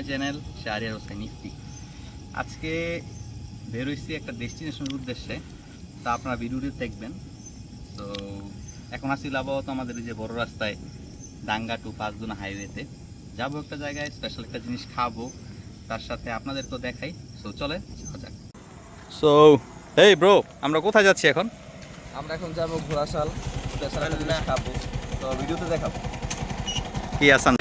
মাই channel Shahriar Hossain Ifti আজকে বেরোইছি একটা ডেস্টিনেশনের উদ্দেশ্যে। তা আপনারা ভিডিওটি দেখবেন। তো এখন আসি আবহাওয়া তো আমাদের এই যে বড় রাস্তায় ডাঙ্গা টু পাঁচদুনা হাইওয়েতে যাব একটা জায়গায় স্পেশাল একটা জিনিস খাব। তার সাথে আপনাদেরকেও দেখাই। সো চলে যাওয়া যাক। সো এই ব্রো আমরা কোথায় যাচ্ছি এখন? আমরা এখন যাব ঘোড়াশাল। স্পেশাল খাব। তো ভিডিওতে দেখাবো। কি আসান?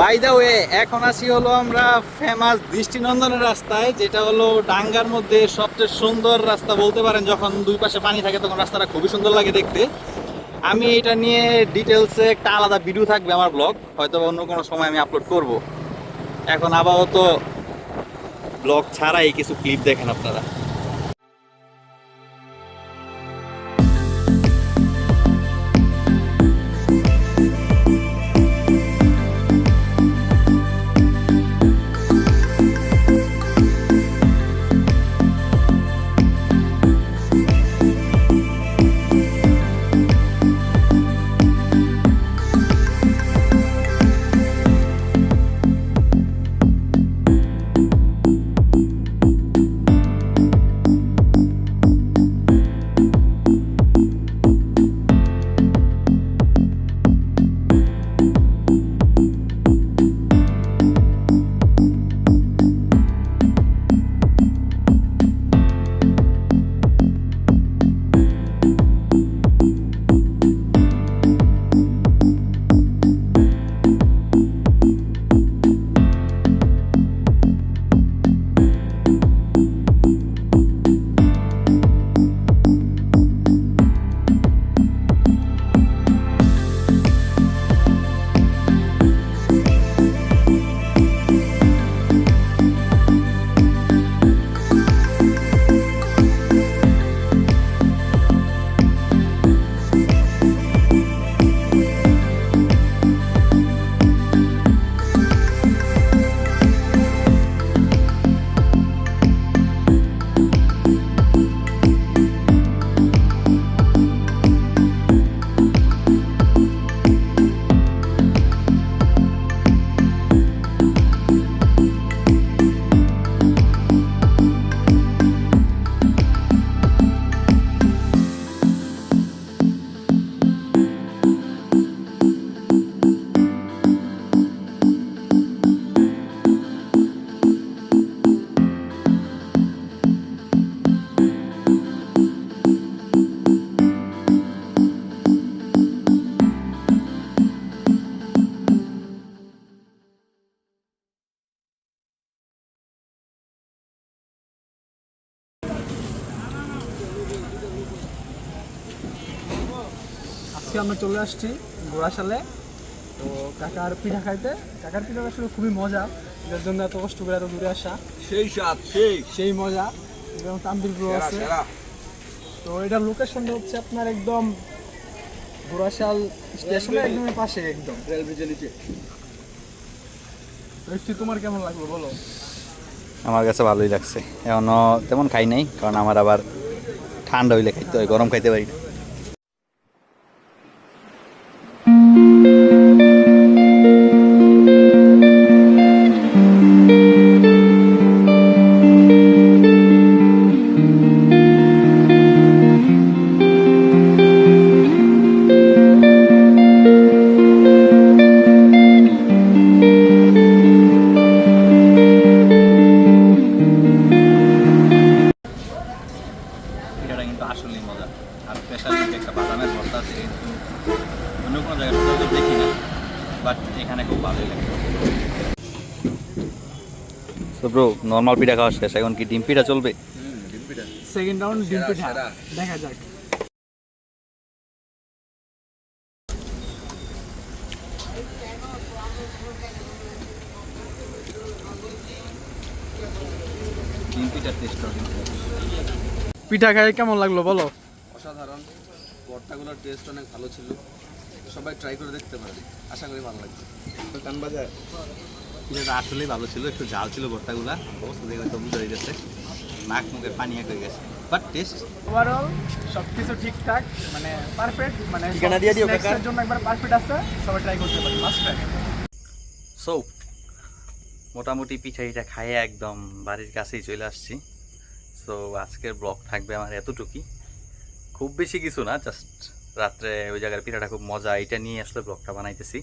বাই দা ওয়ে এখন আসি হলো আমরা ফেমাস দৃষ্টিনন্দনের রাস্তায়, যেটা হলো ডাঙ্গার মধ্যে সবচেয়ে সুন্দর রাস্তা বলতে পারেন, যখন দুই পাশে পানি থাকে তখন রাস্তাটা খুবই সুন্দর লাগে দেখতে। আমি এটা নিয়ে ডিটেলসে একটা আলাদা ভিডিও থাকবে আমার ব্লগ হয়তো অন্য কোনো সময় আমি আপলোড করব। এখন আপাতত ব্লগ ছাড়াই কিছু ক্লিপ দেখেন আপনারা। আজকে আমরা চলে আসছি ঘোড়াশালে তো কাকার পিঠা খাইতে। কাকার পিঠা আসলে খুবই মজা। যার জন্য এত কষ্ট করে এত দূরে আসা। সেই স্বাদ সেই। সেই মজা। যেমন তাম্বির আছে। তো এটার লোকেশনটা হচ্ছে আপনার একদম ঘোড়াশাল স্টেশনের একদমই পাশে একদম। রেল ব্রিজের নিচে। তোমার কেমন লাগল বলো? আমার কাছে ভালোই লাগছে। এখনও তেমন খাই নাই কারণ আমার আবার ঠান্ডা হইলে খাইতে হয় গরম খাইতে পারি না। অন্য কোনো জায়গায় সচরাচর দেখি না বাট এখানে খুব ভালোই লাগে। তো ব্রো নর্মাল পিঠা খাওয়া শেষ এখন কি ডিম পিঠা চলবে? ডিম পিঠা। সেকেন্ড রাউন্ড ডিম পিঠা দেখা যাক। পিঠা খাই কেমন লাগল বলো? অসাধারণ। ভর্তাগুলোর টেস্ট অনেক ভালো ছিল। সবাই ট্রাই করে দেখতে পারেন আশা করি ভালো লাগবে। বাজায়? পিঠাটা আসলেই ভালো ছিল একটু ঝাল ছিল ভর্তাগুলা। অবস্থা দেখে তো বুঝা গেছে নাক মুখে পানি এক হয়ে গেছে। বাট টেস্ট ওভারঅল সব কিছু ঠিকঠাক মানে পারফেক্ট মানে ঠিকানা দিয়ে দিও, কাকা। জন্য একবার পারফেক্ট আছে সবাই ট্রাই করতে পারি মাস্ট ট্রাই সো মোটামুটি পিঠাইটা খাইয়ে একদম বাড়ির কাছেই চলে আসছি। সো আজকের ব্লগ থাকবে আমার এতটুকুই। খুব বেশি কিছু না জাস্ট রাত্রে ওই জায়গার পিঠাটা খুব মজা, এটা নিয়ে আসলে ব্লগটা বানাইতেছি।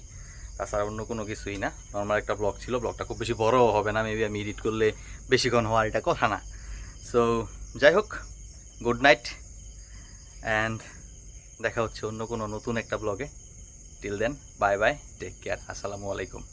তাছাড়া অন্য কোনো কিছুই না। নর্মাল একটা ব্লগ ছিল ব্লগটা খুব বেশি বড়ও হবে না মেবি আমি এডিট করলে বেশিক্ষণ হওয়ার এটা কথা না। সো যাই হোক গুড নাইট অ্যান্ড দেখা হচ্ছে অন্য কোনো নতুন একটা ব্লগে till then bye bye take care আসসালামু আলাইকুম।